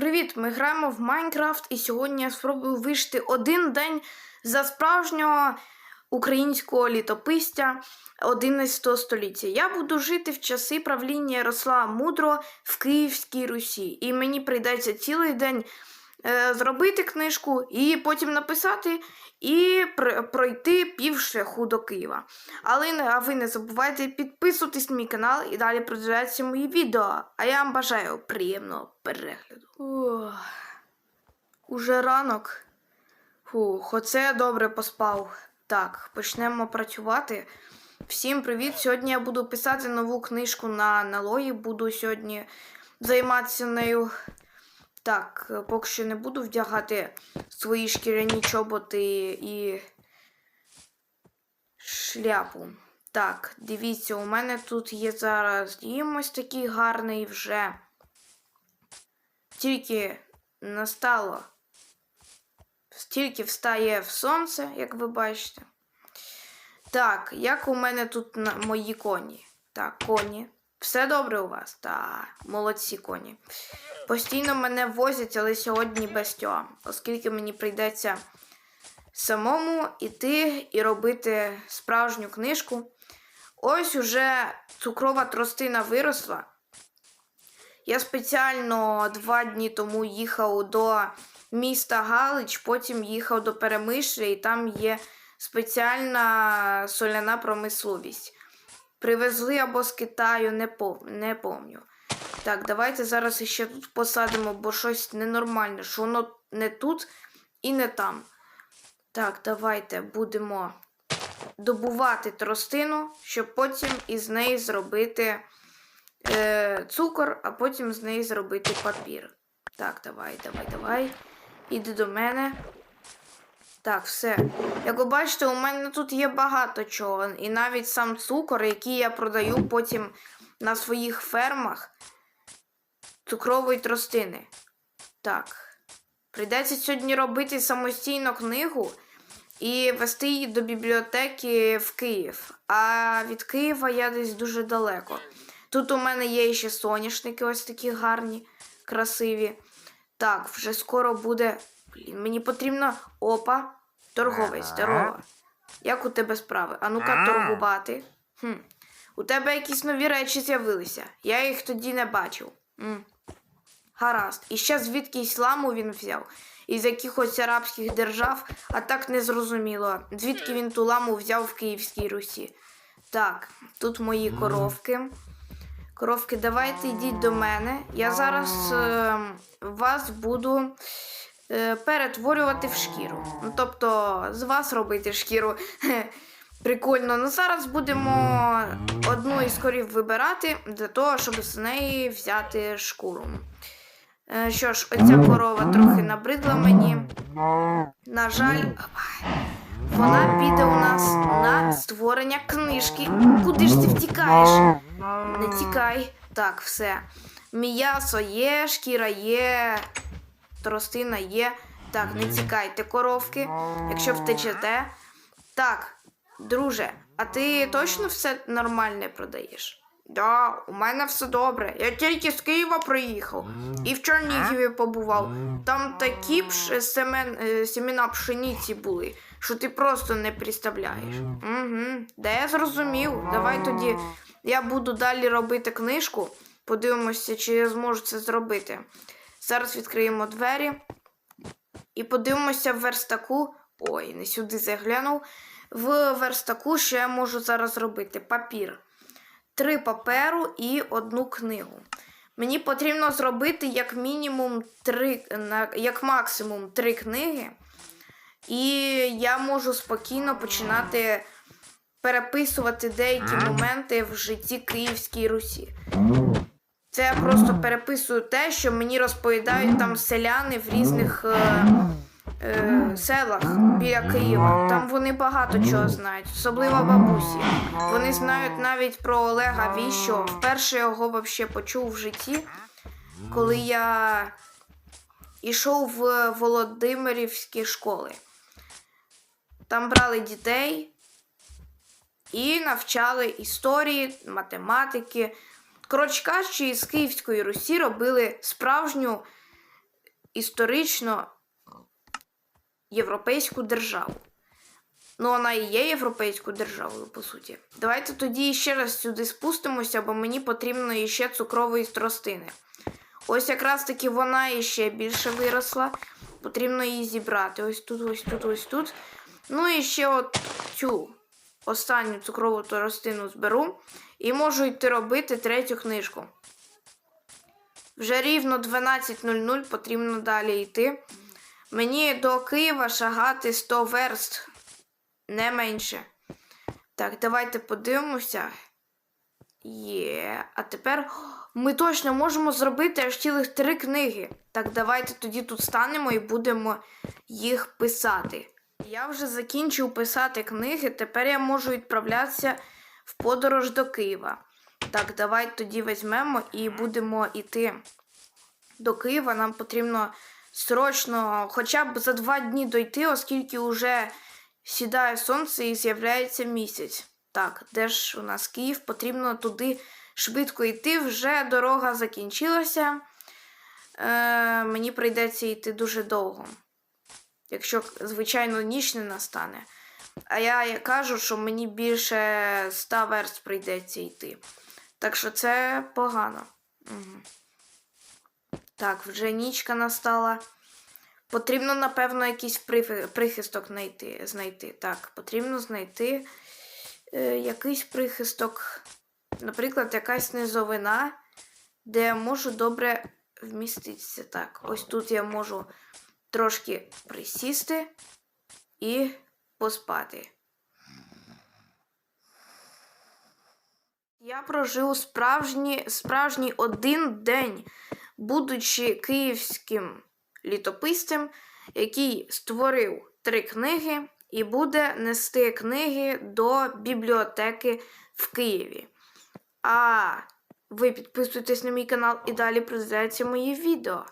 Привіт! Ми граємо в Майнкрафт, і сьогодні я спробую вижити один день за справжнього українського літописця 11 століття. Я буду жити в часи правління Ярослава Мудрого в Київській Русі. І мені прийдеться цілий день зробити книжку і потім написати і пройти пів шляху до Києва. Але а ви не забувайте підписуватись на мій канал і далі продовжуються мої відео. А я вам бажаю приємного перегляду. Уже ранок. Фух, оце я добре поспав. Так, почнемо працювати. Всім привіт! Сьогодні я буду писати нову книжку на аналої. Буду сьогодні займатися нею. Так, е, поки що не буду вдягати свої шкіряні чоботи і шляпу. Так, дивіться, у мене тут є зараз дім ось такий гарний вже. Тільки настало. Стільки встає в сонце, як ви бачите. Так, як у мене тут мої коні? Так, коні. Все добре у вас? Так, молодці коні. Постійно мене возять, але сьогодні без цього, оскільки мені прийдеться самому іти і робити справжню книжку. Ось уже цукрова тростина виросла. Я спеціально два дні тому їхав до міста Галич, потім їхав до Перемишля, і там є спеціальна соляна промисловість. Привезли або з Китаю, не, пов... не помню. Так, давайте зараз ще тут посадимо, бо щось ненормальне, що воно не тут і не там. Так, давайте будемо добувати тростину, щоб потім із неї зробити е, цукор, а потім з неї зробити папір. Так, давай, давай, давай. Іди до мене. Так, все. Як ви бачите, у мене тут є багато чого. І навіть сам цукор, який я продаю потім на своїх фермах цукрової тростини. Так. Прийдеться сьогодні робити самостійно книгу і вести її до бібліотеки в Київ. А від Києва я десь дуже далеко. Тут у мене є ще соняшники, ось такі гарні, красиві. Так, вже скоро буде. Блін, мені потрібно. Опа, торговець, здорово. Як у тебе справи? А ну-ка торгувати. Хм. У тебе якісь нові речі з'явилися. Я їх тоді не бачив. М. Гаразд. І ще звідки ісламу він взяв? Із якихось арабських держав, а так не зрозуміло, звідки він ту ламу взяв в Київській Русі. Так, тут мої коровки. Коровки, давайте йдіть до мене. Я зараз е, вас буду перетворювати в шкіру. Ну, тобто, з вас робити шкіру. Прикольно. Ну зараз будемо одну із корів вибирати для того, щоб з неї взяти шкуру. Е, що ж, оця корова трохи набридла мені. На жаль, вона піде у нас на створення книжки. Куди ж ти втікаєш? Не тікай. Так, все. М'ясо є, шкіра є, тростина є. Так, не тікайте, коровки, якщо втечете. Так, друже, а ти точно все нормальне продаєш? Да, у мене все добре. Я тільки з Києва приїхав і в Чернігові побував. Там такі пш... семен... е, семена пшениці були, що ти просто не представляєш. Угу. Да я зрозумів. Давай тоді я буду далі робити книжку. Подивимося, чи я зможу це зробити. Зараз відкриємо двері і подивимося в верстаку. Ой, не сюди заглянув. В верстаку, що я можу зараз робити? Папір. Три паперу і одну книгу. Мені потрібно зробити як мінімум три, як максимум три книги. І я можу спокійно починати переписувати деякі моменти в житті Київській Русі. Це я просто переписую те, що мені розповідають там селяни в різних е, е, селах біля Києва. Там вони багато чого знають, особливо бабусі. Вони знають навіть про Олега Віщо. Вперше його вообще почув в житті, коли я йшов в Володимирівські школи. Там брали дітей і навчали історії, математики. Коротше кажучи, з Київської Русі робили справжню історично європейську державу. Ну, вона і є європейською державою, по суті. Давайте тоді ще раз сюди спустимося, бо мені потрібно іще цукрової тростини. Ось якраз таки вона іще більше виросла. Потрібно її зібрати. Ось тут, ось тут, ось тут. Ну і ще от цю останню цукрову тростину зберу. І можу йти робити третю книжку. Вже рівно 12.00 потрібно далі йти. Мені до Києва шагати 100 верст, не менше. Так, давайте подивимося. Є. А тепер ми точно можемо зробити аж цілих три книги. Так, давайте тоді тут станемо і будемо їх писати. Я вже закінчив писати книги, тепер я можу відправлятися в подорож до Києва. Так, давайте тоді візьмемо і будемо йти до Києва. Нам потрібно срочно хоча б за два дні дойти, оскільки вже сідає сонце і з'являється місяць. Так, де ж у нас Київ? Потрібно туди швидко йти. Вже дорога закінчилася. Е, мені прийдеться йти дуже довго. Якщо, звичайно, ніч не настане. А я кажу, що мені більше 100 верст прийдеться йти. Так що це погано. Угу. Так, вже нічка настала. Потрібно, напевно, якийсь прихисток знайти. знайти. Так, потрібно знайти е, якийсь прихисток. Наприклад, якась низовина, де я можу добре вміститися. Так, ось тут я можу трошки присісти і поспати. Я прожив справжній, справжній один день, будучи київським літописцем, який створив три книги і буде нести книги до бібліотеки в Києві. А ви підписуйтесь на мій канал і далі признається мої відео.